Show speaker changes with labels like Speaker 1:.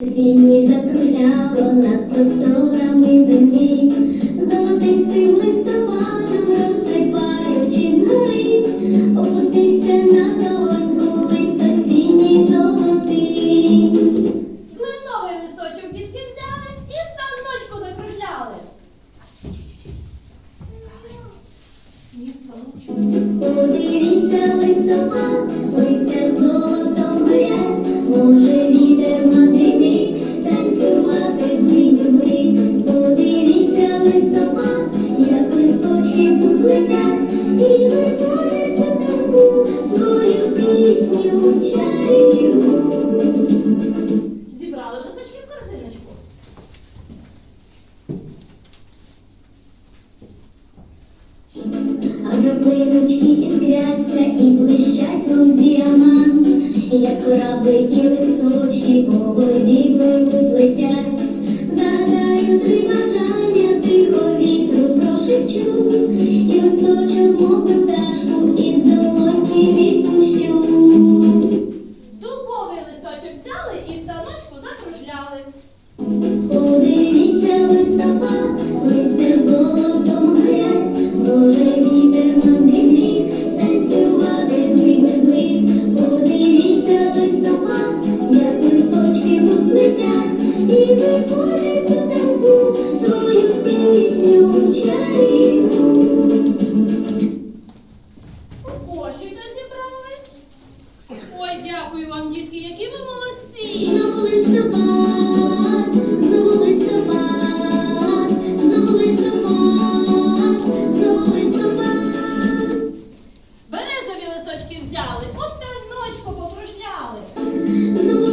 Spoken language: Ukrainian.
Speaker 1: Сіні закружало над просторами землі, золотистим листопадом розсипаючи згори, опустився на долоньку лист осінній золотий.
Speaker 2: Ми листочок дітки взяли і станочку закружляли.
Speaker 1: Подивіться листопад,
Speaker 2: Зібрали листочки в корзиночку.
Speaker 1: А краплиночки іскряться і блищать, мов діамант, як кораблики листочки по воді пливуть летять. Летять, і у танку свою пісню чарівну.
Speaker 2: Кошика зібрали. Ой, дякую вам, дітки, які ви молодці.
Speaker 1: Знову листопад, знову листопад, знову листопад, знову листопад.
Speaker 2: Березові листочки взяли, у станочку покружляли.
Speaker 1: Знову